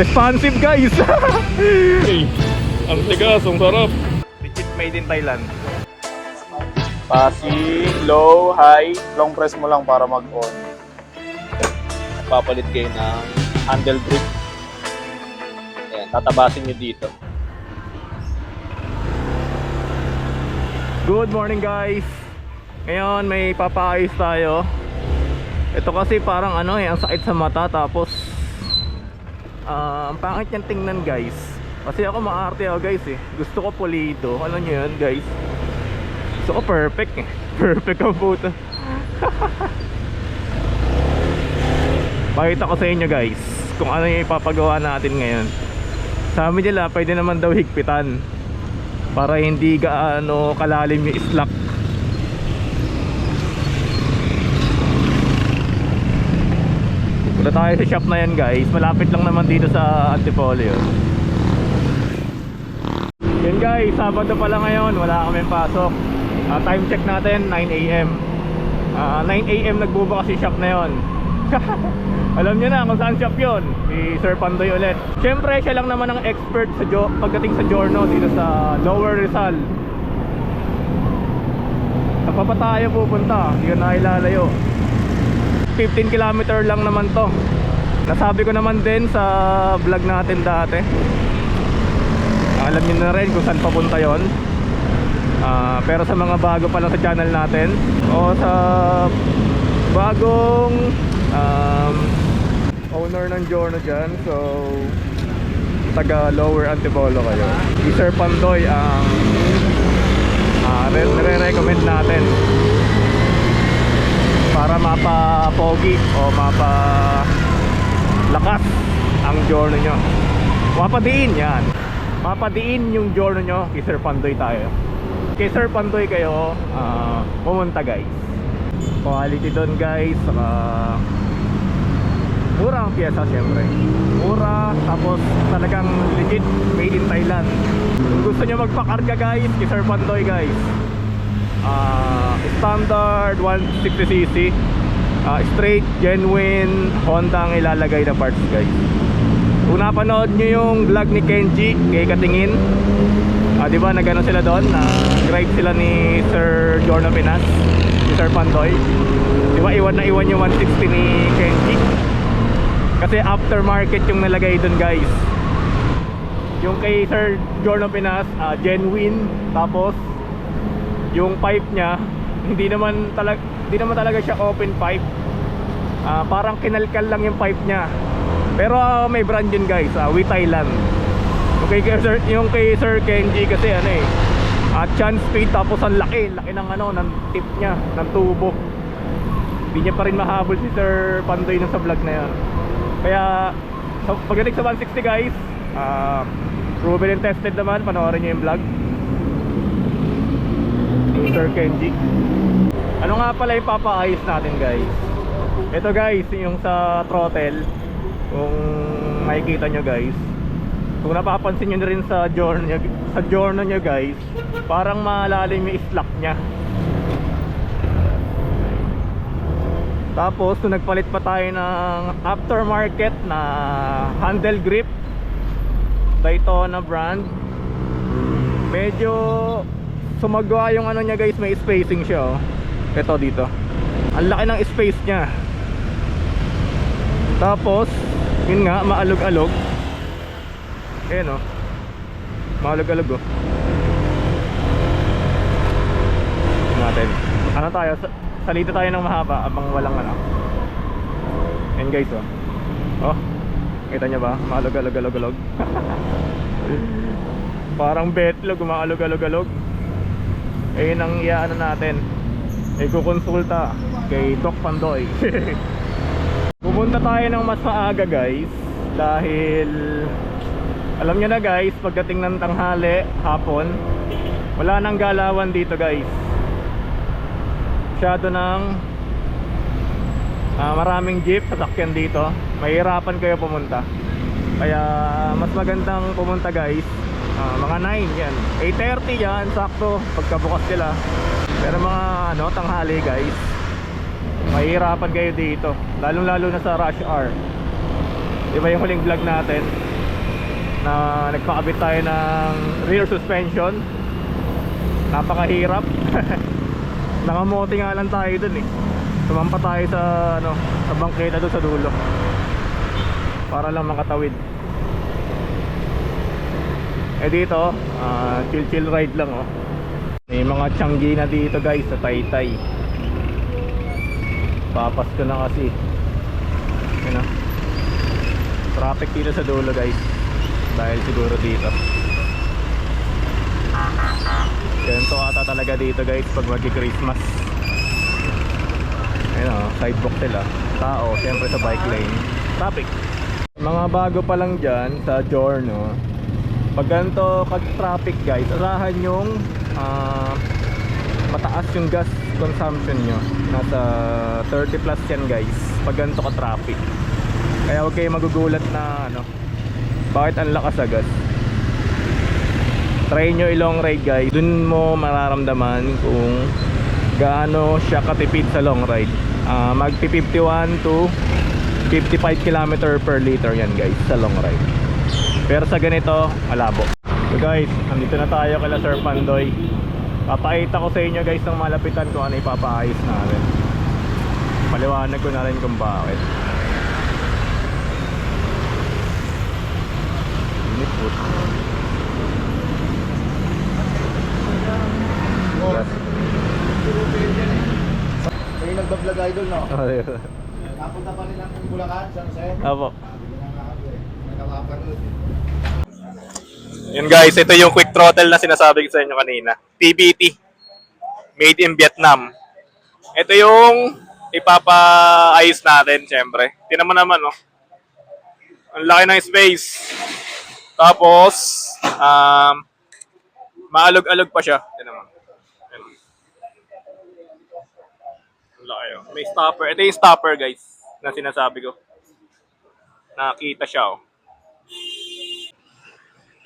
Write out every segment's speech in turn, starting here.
Responsive guys. Hey, ang tigas, ang sarap. Legit made in Thailand. Passing, low, high, long press mo lang para mag-on. Papalit kayo ng handle grip. Ayan, tatabasin nyo dito. Good morning guys. Ngayon may papaayos tayo. Ito kasi parang ano eh, ang sakit sa mata tapos ah, ang pangit niyang tingnan guys. Kasi ako maarte ako guys eh. Gusto ko pulido. Ano nyo yun guys? Gusto ko perfect eh. Perfect ang photo. Pakita ko sa inyo guys kung ano yung ipapagawa natin ngayon. Sabi nila pwede naman daw higpitan para hindi gaano kalalim yung slack Punta tayo sa shop na yan guys. Malapit lang naman dito sa Antipolo yun guys. Sabado pala ngayon. Wala kami pasok. Ah, time check natin 9am Ah, 9am nagbubukas yung shop na yon alam nyo na kung saan shop yun. Si Sir Pandoy ulit. Syempre siya lang naman ang expert sa jo pagdating sa Giorno dito sa Lower Rizal. Saan pa tayo pupunta? Hindi ko na ilalayo 15 kilometer lang naman to. Nasabi ko naman din sa vlog natin dati. Alam niyo na rin kung saan papunta yon. Ah, pero sa mga bago pa lang sa channel natin o sa bagong um, owner ng Giorno dyan so taga Lower Antipolo kayo. Si Sir Pandoy ang uh, nire-recommend natin para mapa-pogi o mapa-lakas ang Giorno nyo. Mapadiin yan. Mapadiin yung Giorno nyo kay Sir Pandoy tayo. Kay Sir Pandoy kayo ah, pumunta guys. Quality doon guys. Saka mura ang pyesa syempre. Mura tapos talagang legit made in Thailand. Kung gusto nyo magpakarga guys kay Sir Pandoy guys ah, standard 160cc ah, straight genuine Honda ang ilalagay na parts guys kung napanood nyo yung vlog ni Kenji kay Katingin Ah, di ba nagano sila doon? Na ride sila ni Sir Jorno Pinas, si Sir Pandoy. Di ba iwan na iwan yung 160 ni Kenji? Kasi aftermarket yung nalagay doon, guys. Yung kay Sir Jorno Pinas, ah, genuine, tapos yung pipe niya hindi naman talaga hindi naman talaga siya open pipe. Ah, parang kinalkal lang yung pipe niya. Pero ah, may brand yun guys, uh, We Thailand. Yung kay, Sir, yung kay Sir Kenji kasi ano eh at chance speed tapos ang laki laki ng ano ng tip niya ng tubo hindi niya pa rin mahabol si Sir Pandoy nung sa vlog na yan kaya so, pagdating sa 160 guys uh, proven and tested naman panoorin niyo yung vlog Sir Kenji. Ano nga pala yung papaayos natin guys? Ito guys yung sa throttle kung makikita nyo guys. Kung napapansin nyo rin sa journal sa journal nyo guys parang malalim yung slack nya tapos nung nagpalit pa tayo ng aftermarket na handle grip Daytona brand medyo sumagwa yung ano nya guys may spacing siya oh. ito dito ang laki ng space nya tapos yun nga maalog-alog Ayan o. Mahalog-alog o. natin. Ano tayo? Sa- Salita tayo ng mahaba abang walang ano. Ayan guys o. Oh. Kita nyo ba? Mahalog-alog-alog-alog. Parang betlog, maalog-alog-alog. Ayun ang iyaano natin. Ay kukonsulta kay Doc Pandoy. Pupunta tayo ng mas maaga guys dahil alam nyo na guys, pagdating ng tanghali, hapon, wala nang galawan dito guys. Masyado ng ah, maraming jeep, sasakyan dito. Mahirapan kayo pumunta. Kaya mas magandang pumunta guys. Ah, mga 9 yan. 8.30 yan, sakto, pagkabukas sila. Pero mga ano, tanghali guys, mahirapan kayo dito. Lalong lalo na sa rush hour. Di ba yung huling vlog natin? na nagpakabit tayo ng rear suspension. Napakahirap. Nakamote nga lang tayo dun eh. Tumampa tayo sa ano, sa bangketa doon sa dulo. Para lang makatawid. Eh dito, ah, chill chill ride lang oh. May mga tiyanggi na dito guys sa Taytay. Papas ko na kasi. Yun ah. Traffic dito sa dulo guys. Dahil siguro dito. Ganito ata talaga dito guys pag magi-Christmas. Ayun oh, sidewalk sila. Tao, syempre sa bike lane. Traffic. Mga bago pa lang dyan sa Giorno. Pag ganito kag-traffic guys, asahan yung ah, mataas yung gas consumption nyo. Nasa 30 plus yan guys. Pag ganito ka-traffic. Kaya huwag kayo magugulat na ano, bakit ang lakas sa gas. Try nyo i-long ride guys. Dun mo mararamdaman kung gaano siya katipid sa long ride. Ah, magpi 51 to 55 km per liter yan guys sa long ride. Pero sa ganito, malabo. So guys, nandito na tayo kala Sir Pandoy. Papakita ko sa inyo guys ng malapitan kung ano ipapaayos natin. Paliwanag ko na rin kung bakit. Init po. May nagbablog idol, no? Napunta pa nilang Bulacan, San Jose. Apo. Nakapanood. Yun guys, ito yung quick throttle na sinasabi ko sa inyo kanina. TBT. Made in Vietnam. Ito yung ipapaayos natin, syempre. Tinan mo naman, no? Ang laki ng space. Tapos, um, maalog-alog pa siya. Tinan mo. Ang laki, oh. May stopper. Ito yung stopper, guys, na sinasabi ko. Nakita siya, oh.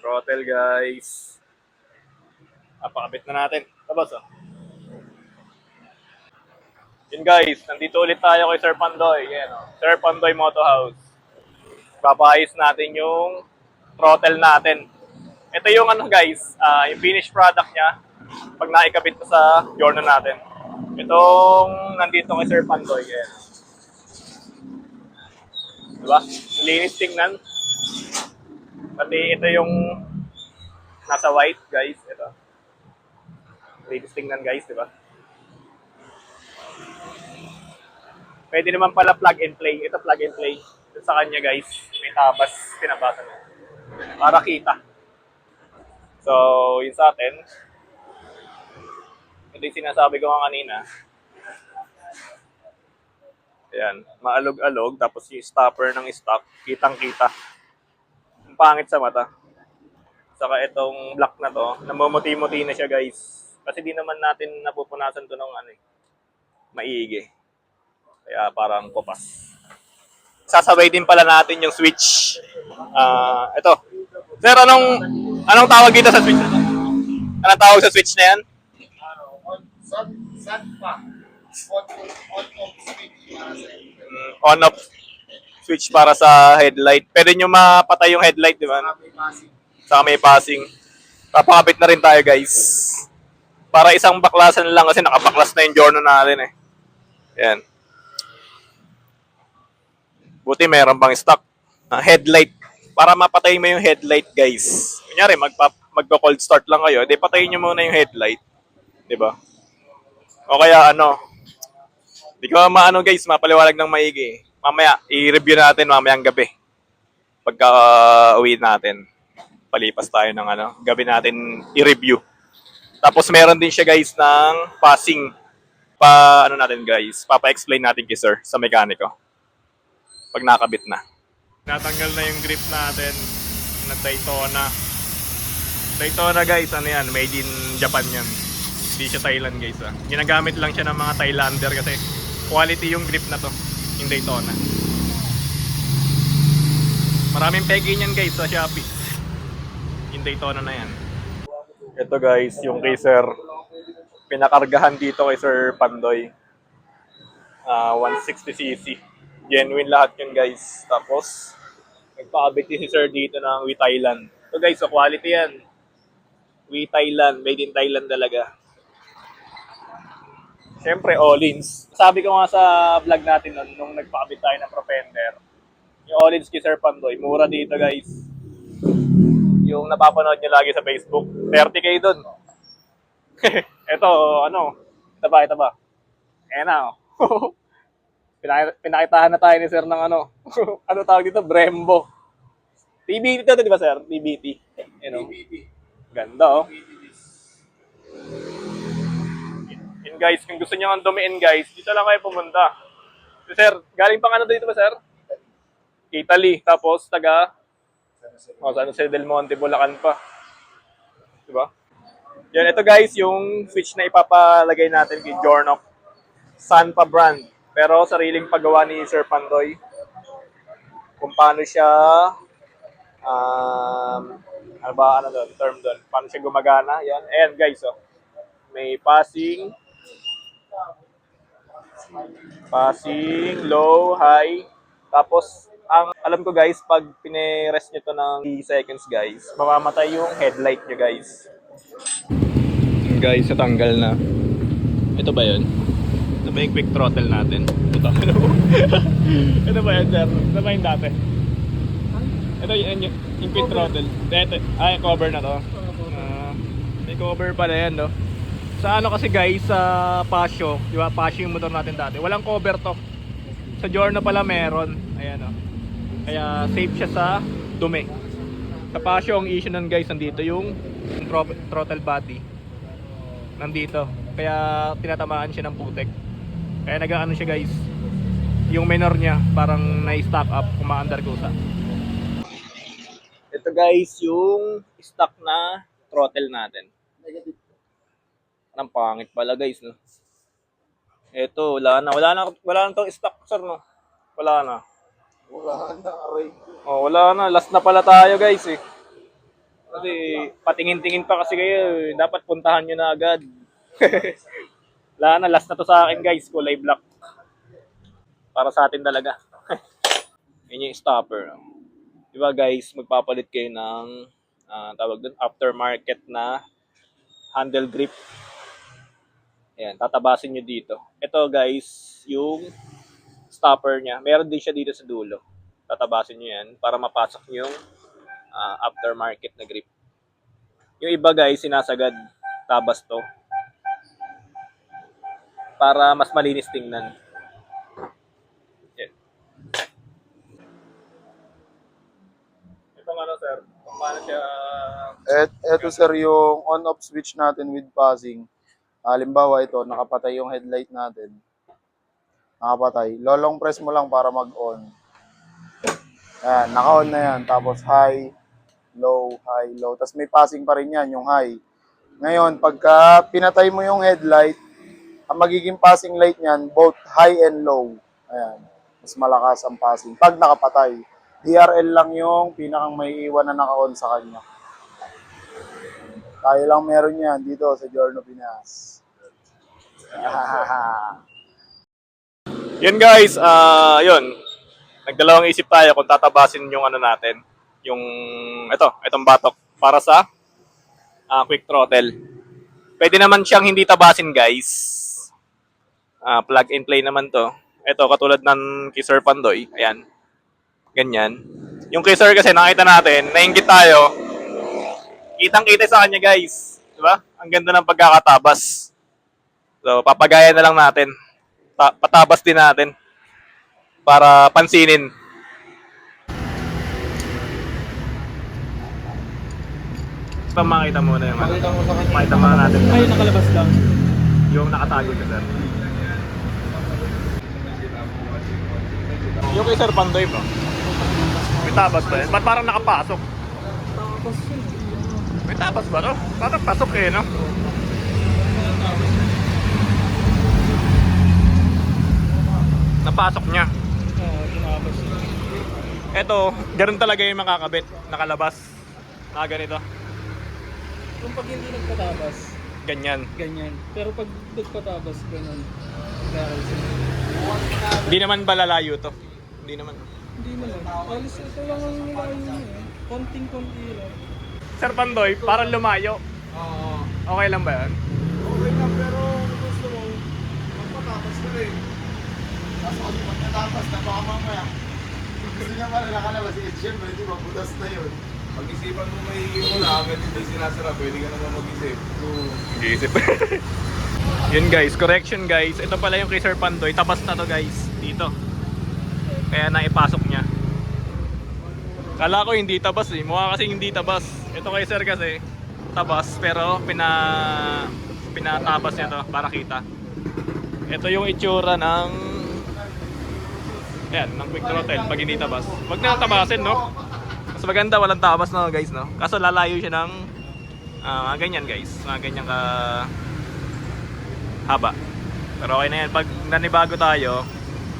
Throttle guys. Napakabit na natin. Tapos oh. Yun guys, nandito ulit tayo kay Sir Pandoy. Yan oh. Sir Pandoy Moto House. Papayos natin yung throttle natin. Ito yung ano guys, ah, yung finished product niya pag naikabit ko sa journal natin. Itong nandito kay Sir Pandoy. Yan. Diba? Linis tingnan. Pati ito yung nasa white, guys. Ito. Linis tingnan, guys, di ba? Pwede naman pala plug and play. Ito plug and play. Ito sa kanya, guys. May tabas. Pinabasa na. Para kita. So, yun sa atin. Ito yung sinasabi ko nga kanina. Ayan. Maalog-alog. Tapos yung stopper ng stock. Kitang-kita ang pangit sa mata. Saka itong black na to, namumuti-muti na siya guys. Kasi di naman natin napupunasan to ng ano eh, maigi. Kaya parang kupas. Sasabay din pala natin yung switch. Ah, ito. Sir, anong anong tawag dito sa switch na to? Anong tawag sa switch na yan? Ano, on, sun, sun pa. On, on, on, switch. para sa inyo. Mm, on off switch para sa headlight. Pwede nyo mapatay yung headlight, di ba? Saka may passing. Papakabit na rin tayo guys. Para isang baklasan lang kasi nakabaklas na yung journal natin eh. Yan. Buti meron pang stock. Ah, headlight. Para mapatay mo yung headlight guys. Kunyari, magpa, magpa-cold start lang kayo. Di patayin nyo muna yung headlight. Di ba? O kaya ano. Di ko maano guys, mapaliwalag ng maigi. Mamaya, i-review natin mamayang gabi. Pagka uh, uwi natin palipas tayo ng ano, gabi natin i-review. Tapos meron din siya guys ng passing pa ano natin guys, papa-explain natin kay sir sa mekaniko. Pag nakabit na. Natanggal na yung grip natin na Daytona. Daytona guys, ano yan, made in Japan yan. Hindi siya Thailand guys ah. Ginagamit lang siya ng mga Thailander kasi quality yung grip na to, yung Daytona. Maraming peke niyan guys sa Shopee. Yung Daytona na yan. Ito guys, yung kay Sir. Pinakargahan dito kay Sir Pandoy. Ah, 160cc. Genuine lahat yun guys. Tapos, Nagpa-update din si Sir dito ng We Thailand. So guys, so quality yan. We Thailand, made in Thailand talaga. Siyempre, Olins. Sabi ko nga sa vlog natin nun, nung nagpakabit tayo ng Propender, yung Olins kay Sir Pandoy, mura dito guys. Yung napapanood nyo lagi sa Facebook, 30k dun. Ito, ano, ito ba, ito ba? Ayan na, oh. Pinaki- Pinakitaan na tayo ni Sir ng ano, ano tawag dito, Brembo. TBT to, di ba Sir? TBT. You know, BBB. ganda oh. BBB. And guys, kung gusto niyo ang dumiin guys, dito lang kayo pumunta. So, sir, galing pang ano dito ba sir? Italy. Tapos taga oh, San Jose del Monte, Bulacan pa. Diba? Yan, ito guys, yung switch na ipapalagay natin kay Jornok. Sanpa brand. Pero sariling paggawa ni Sir Pandoy. Kung paano siya um, ano ba, ano doon, term doon, paano siya gumagana, yan. Ayan guys, oh. May passing, passing, low, high. Tapos, ang alam ko guys, pag pine-rest nyo to ng 3 seconds guys, mamamatay yung headlight nyo guys. Guys, natanggal na. Ito ba yun? Ito ba yung quick throttle natin? Ito? Ito ba yun, sir? Ito ba yung dati? Ito yung, yung, yung quick throttle. Ito, ay, cover na to. Ah, may cover pala yan, no? Sa ano kasi guys, sa Pasio, di ba? Pasio yung motor natin dati. Walang cover to. Sa Giorno pala meron. Ayan, oh. Kaya safe siya sa dumi. Sa Pasio, ang issue nun guys, nandito yung, yung tro- throttle body. Nandito. Kaya tinatamaan siya ng putek. Kaya nag-ano siya guys. Yung minor niya, parang na-stock up, kumaandar kusa. Ito guys, yung stock na throttle natin. Ang pangit pala guys, no? Ito, wala na. Wala na, wala na tong stock, sir, no? Wala na. Wala na, aray. Oh, wala na. Last na pala tayo, guys, eh. Kasi, patingin-tingin pa kasi kayo. eh. Dapat puntahan nyo na agad. wala na. Last na to sa akin, guys. Kulay black. Para sa atin talaga. Yan yung stopper. Diba, guys? Magpapalit kayo ng, ah, tawag doon, aftermarket na handle grip. Ayan, tatabasin nyo dito. Ito guys, yung stopper niya. Meron din siya dito sa dulo. Tatabasin nyo yan para mapasok yung ah, aftermarket na grip. Yung iba guys, sinasagad. Tabas to. Para mas malinis tingnan. Yan. Itong ano sir, kung paano siya Et, eto sir yung on-off switch natin with passing. Halimbawa ito, nakapatay yung headlight natin. Nakapatay. Lolong press mo lang para mag-on. Ayan, naka-on na yan. Tapos high, low, high, low. Tapos may passing pa rin yan, yung high. Ngayon, pagka pinatay mo yung headlight, ang magiging passing light niyan, both high and low. Ayan. Mas malakas ang passing. Pag nakapatay. DRL lang yung pinakang may iwan na naka-on sa kanya. Tayo lang meron yan dito sa Giorno Pinas. Yun guys, ah yun. Nagdalawang isip tayo kung tatabasin yung ano natin, yung ito, itong batok para sa ah, quick throttle. Pwede naman siyang hindi tabasin guys. Ah, plug and play naman to. Ito katulad ng kay Sir Pandoy, ayan. Ganyan. Yung kay Sir kasi nakita natin, nainggit tayo. Kitang-kita sa kanya guys, 'di ba? Ang ganda ng pagkakatabas. So, papagaya na lang natin ta- patabas din natin para pansinin. Ito makita muna yung ano. Pakita mo sa kanya. Makita muna natin. Ay, nakalabas lang. Yung nakatago ka, sir. Yung kay Sir Pandoy bro. May tabas ba yan? Ba't parang nakapasok? May tabas ba to? Parang pasok eh, no? Napasok niya. Eto, ganun talaga yung makakabit. Nakalabas. Mga ganito. Kung pag hindi nagpatabas, Ganyan. ganyan. Pero pag nagpatabas, ganun. Hindi naman ba lalayo to? Hindi naman. Hindi naman. Alis ito lang ang layo niya eh. Konting-konti lang. Sir Pandoy, parang lumayo. Oo. Okay lang ba yan? Okay na, pero gusto mo, magpatatas ka rin. Tapos pag pagkatapos na baka mamaya, gusto niya pala nakalabas, eh, syempre, di ba, butas na yun. Pag-isipan mo may mo na agad hindi sinasara, pwede ka naman mag-isip. Nag-iisip. Yun guys, correction guys. Ito pala yung kay Sir Pandoy. Tabas na to guys. Dito. Kaya naipasok niya. Kala ko hindi tabas eh. Mukha kasi hindi tabas. Ito kay Sir kasi tabas pero pina pinatabas niya to para kita. Ito yung itsura ng Ayan, ng quick throttle pag hindi tabas. Huwag na tabasin, no? Mas maganda walang tabas na guys, no? Kaso lalayo siya ng mga ganyan guys. Mga ganyan ka haba. Pero okay na yan. Pag nanibago tayo,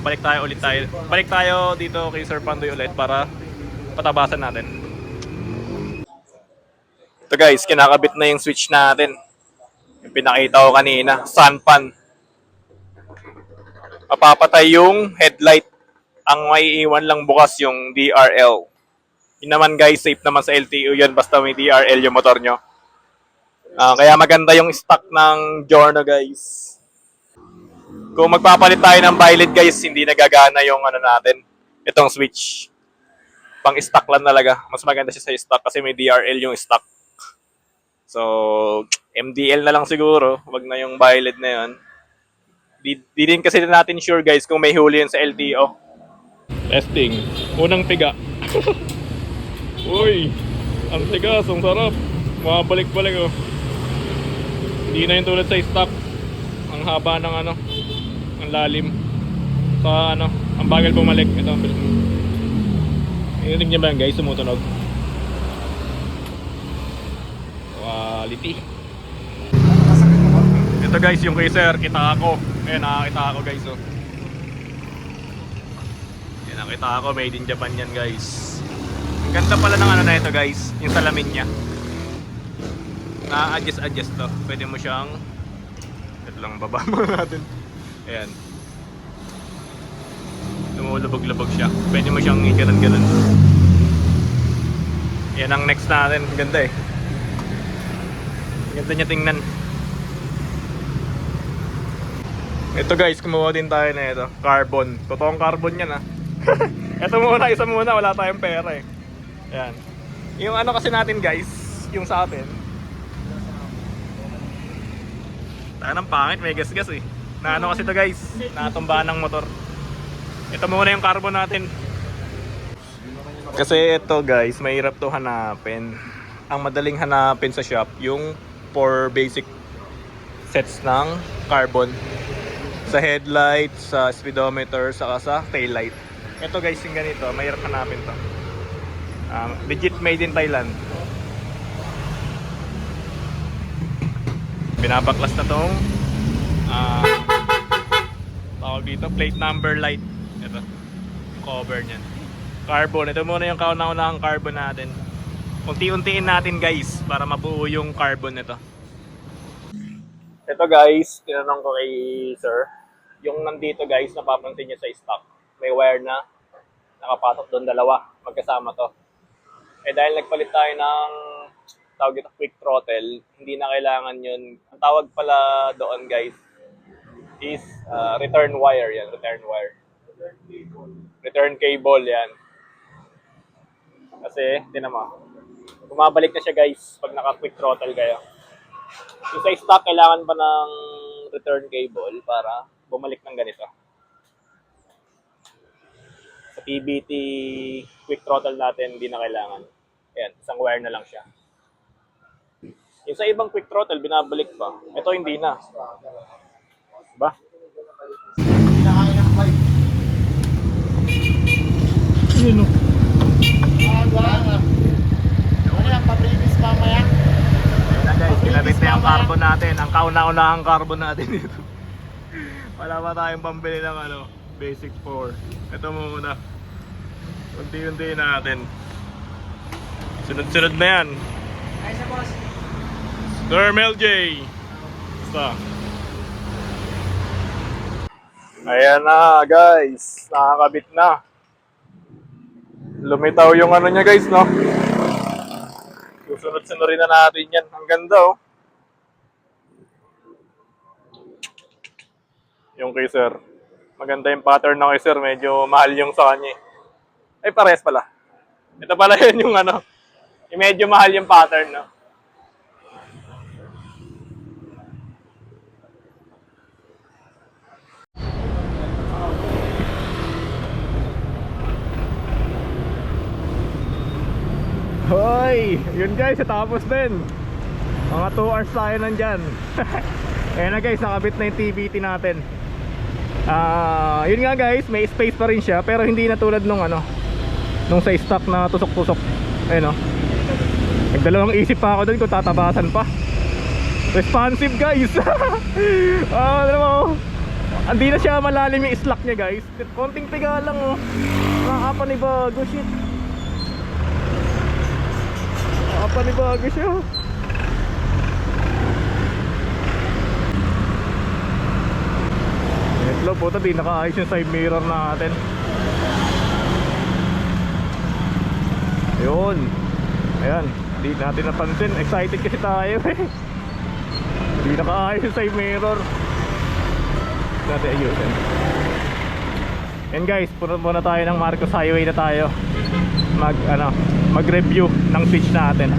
balik tayo ulit tayo. Balik tayo dito kay Sir Pandoy ulit para patabasan natin. Ito guys, kinakabit na yung switch natin. Yung pinakita ko kanina, sun pan. Mapapatay yung headlight. Ang may iwan lang bukas yung DRL. Yun naman guys, safe naman sa LTO yun basta may DRL yung motor nyo. Ah, kaya maganda yung stock ng Giorno guys. Kung magpapalit tayo ng violet guys, hindi nagagana yung ano natin, itong switch. Pang stock lang talaga. Mas maganda siya sa stock kasi may DRL yung stock. So, MDL na lang siguro. Wag na yung violet na yun. Di, di din kasi natin sure guys kung may huli yun sa LTO. Testing. Unang piga. Uy! Ang tigas, ang sarap. Mabalik-balik oh. Hindi na yung tulad sa stock. Ang haba ng ano, ang lalim. Sa ano, ang bagal bumalik. Ito, Ininig niya ba yan guys, sumutunog? Quality. Ito guys, yung kay sir, kita ako. Ayan, nakakita ako guys oh. Nakita ako, made in Japan yan guys. Ang ganda pala ng ano na ito guys, yung salamin niya na-adjust-adjust to. Pwede mo siyang ito lang baba mo natin. Ayan. Lumulubog-lubog siya. Pwede mo siyang i-ganon-ganon. Yan ang next natin. Ganda eh. Ganda niya tingnan. Ito guys, kumuha din tayo na ito. Carbon. Totoong carbon yan ah. Ito muna, isa muna. Wala tayong pera eh. Ayan. Yung ano kasi natin guys, yung sa atin, Tayo ng pangit, may gas-gas eh. Na ano kasi to guys, natumbahan ng motor. Ito muna yung carbon natin. Kasi ito guys, mahirap to hanapin. Ang madaling hanapin sa shop, yung 4 basic sets ng carbon. Sa headlight, sa speedometer, saka sa taillight. Ito guys, yung ganito, mahirap hanapin to. Um, legit made in Thailand. binabaklas na tong ah tawag dito plate number light. Ito cover niyan. Carbon. Ito muna yung kauna-unahang carbon natin. Unti-untiin natin guys para mabuo yung carbon nito. Ito guys tinanong ko kay sir. Yung nandito guys napapansin niyo sa stock may wire na nakapasok doon dalawa magkasama to eh dahil nagpalit tayo ng tawag ito quick throttle, hindi na kailangan yun. Ang tawag pala doon guys is uh, return wire yan, return wire. Return cable yan. Kasi, tinan mo, bumabalik na siya guys pag naka quick throttle kayo. Yung sa stock, kailangan pa ng return cable para bumalik ng ganito. Sa PBT quick throttle natin, hindi na kailangan. Ayan, isang wire na lang siya. Yung sa ibang quick throttle, binabalik pa. Ito hindi na. Ba? Yun o. Ah, wala na. Ano yan, pabrinis mamaya? Guys, kinabit na yung carbon natin. Ang kauna-unahang carbon natin dito. Wala pa tayong pambili ng ano, basic 4. Ito muna. Unti-unti natin. Sunod-sunod na yan. Ay, sa boss. Sir Mel J. Basta. Ayan na guys, nakakabit na. Lumitaw yung ano niya guys, no? Susunod-sunurin na natin yan. Ang ganda, oh. Yung kay sir. Maganda yung pattern ng kay sir. Medyo mahal yung sa kanya. eh. Ay, pares pala. Ito pala yun yung ano. Yung medyo mahal yung pattern, no? Hoy! Yun guys, tapos din. Mga 2 hours tayo nandyan. Ayan na guys, nakabit na yung TBT natin. Ah, yun nga guys, may space pa rin siya pero hindi na tulad nung ano, nung sa stock na tusok-tusok. Ayun oh. Nagdalawang isip pa ako doon kung tatabasan pa. Responsive guys. ah, alam mo. Hindi na siya malalim yung slack niya guys. Konting piga lang oh. Nakakapanibago shit. Nakakapanibago siya. Netlo po, di nakaayos yung side mirror natin. Ayun. Ayan, di natin napansin. Excited kasi tayo eh. Di nakaayos yung side mirror. Natin ayusin. And guys, punta muna tayo ng Marcos Highway na tayo. Mag, ano, mag-review ng switch natin.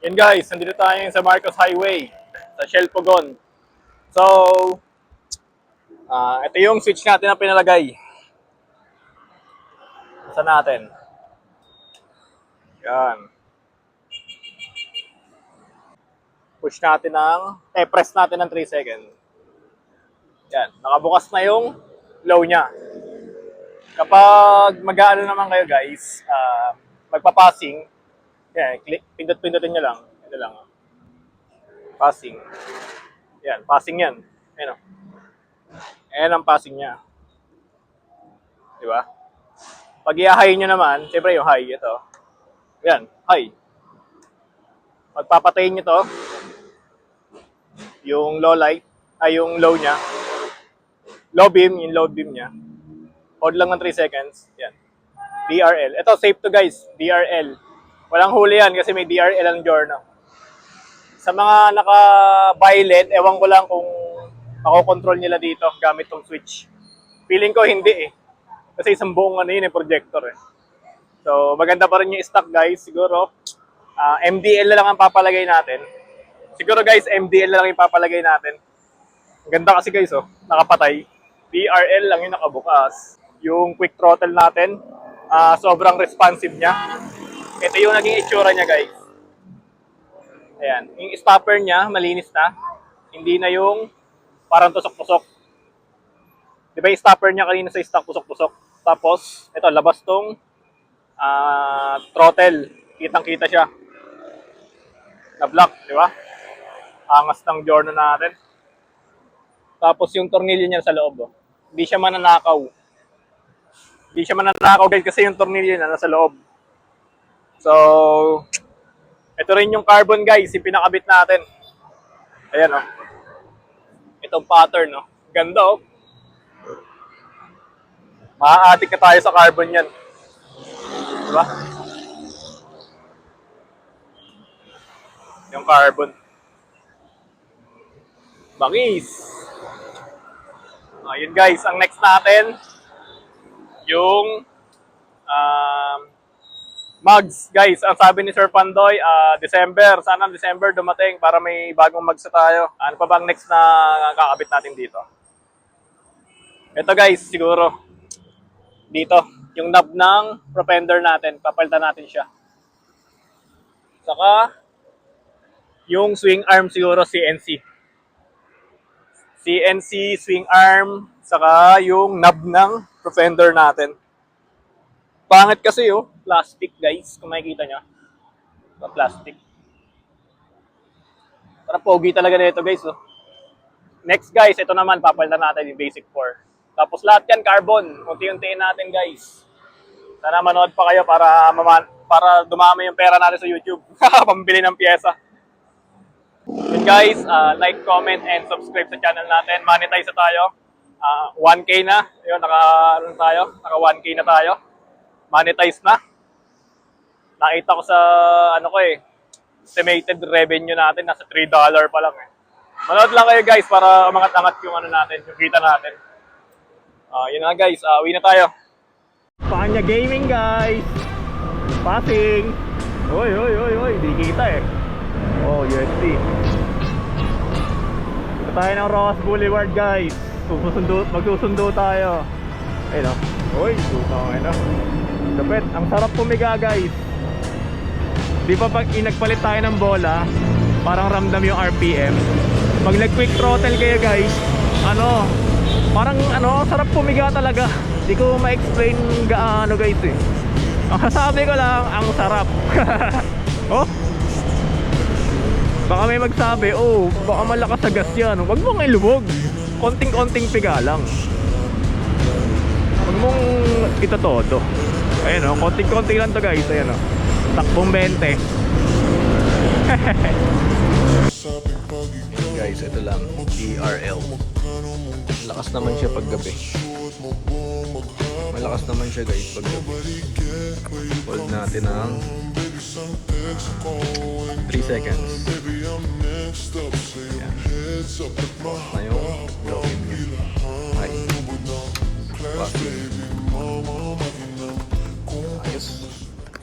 Yan guys, nandito tayo sa Marcos Highway sa Shell Pugon. So, ah ito yung switch natin na pinalagay. Sa natin. Yan. Push natin ng, eh press natin ng 3 seconds. Yan, nakabukas na yung low niya. Kapag mag-aano naman kayo guys, ah magpa-passing, yan, click, pindot-pindutin nyo lang. Ito lang. oh. Passing. Yan, passing yan. Ayan o. Ayan ang passing niya. Di ba? Pag i-high nyo naman, siyempre yung high, ito. Yan, high. Pagpapatayin nyo to, yung low light, ay yung low niya, low beam, yung low beam niya, hold lang ng 3 seconds, yan. DRL. Ito, safe to guys, DRL. Walang huli yan kasi may DRL ang Giorno. Sa mga naka-violet, ewan ko lang kung makokontrol nila dito gamit tong switch. Feeling ko hindi eh. Kasi isang buong ano yun eh, projector eh. So, maganda pa rin yung stock guys. Siguro, ah, MDL na lang ang papalagay natin. Siguro guys, MDL na lang yung papalagay natin. Ang ganda kasi guys oh, nakapatay. DRL lang yung nakabukas. Yung quick throttle natin, ah, sobrang responsive niya. Ito yung naging itsura niya guys. Ayan, yung stopper niya, malinis na. Hindi na yung parang tusok-tusok. Di ba yung stopper niya kanina sa stock tusok-tusok? Tapos, ito, labas tong ah, throttle. Kitang-kita siya. Na-block, di ba? Angas ng Jordan natin. Tapos yung tornilyo niya sa loob, oh. Hindi siya mananakaw. Hindi siya mananakaw guys kasi yung tornilyo niya nasa loob. So, ito rin yung carbon guys, yung pinakabit natin. Ayan oh. Itong pattern oh. Ganda oh. Maaatik ka tayo sa carbon yan. Diba? Yung carbon. Bangis. Ayun guys, ang next natin, yung um, mugs. Guys, ang sabi ni Sir Pandoy, ah, December, sana December dumating para may bagong mugs na tayo. Ano pa bang next na kakabit natin dito? Ito guys, siguro, dito, yung knob ng propender natin, papalitan natin siya. Saka, yung swing arm siguro CNC. CNC swing arm, saka yung knob ng propender natin. Pangit kasi oh, plastic guys, kung makikita nyo. Ito, plastic. Parang pogi talaga nito guys oh. Next guys, ito naman, papalitan natin yung basic 4. Tapos lahat yan carbon, unti-untiin natin guys. Sana manood pa kayo para para dumami yung pera natin sa YouTube. Pambili ng pyesa. Yun guys, uh, like, comment, and subscribe sa channel natin. Monetize na tayo. Uh, 1K na. Ayun, naka, ano tayo? Naka 1K na tayo. Monetize na. Nakita ko sa ano ko eh, estimated revenue natin nasa $3 pa lang eh. Manood lang kayo guys para umangat-angat yung ano natin, yung kita natin. Ah, yun na guys, ah, uwi na tayo. Panya Gaming guys. Passing. Oy, oy, oy, oy. Di kita eh. Oh, USD. Ito tayo ng Ross Boulevard guys. Susundo, magsusundo tayo. Ayun o. Uy, suka ko na. Dapat, ang sarap pumiga guys. Di ba pag inagpalit tayo ng bola, parang ramdam yung RPM. Pag nag-quick throttle kayo guys, ano, parang ano, sarap pumiga talaga. Di ko ma-explain gaano guys eh. Ang sabi ko lang, ang sarap. oh? Baka may magsabi, oh, baka malakas sa gas yan. Huwag mong ilubog. Konting-konting piga lang. Huwag mong ito todo. Ayan o, konting-konti lang to guys. Ayan o. Takbong 20. guys, ito lang. DRL. Lakas naman siya paggabi. Malakas naman siya guys paggabi. Hold natin ang 3 seconds. Ayan. Na yung login niya. Hi. Passing.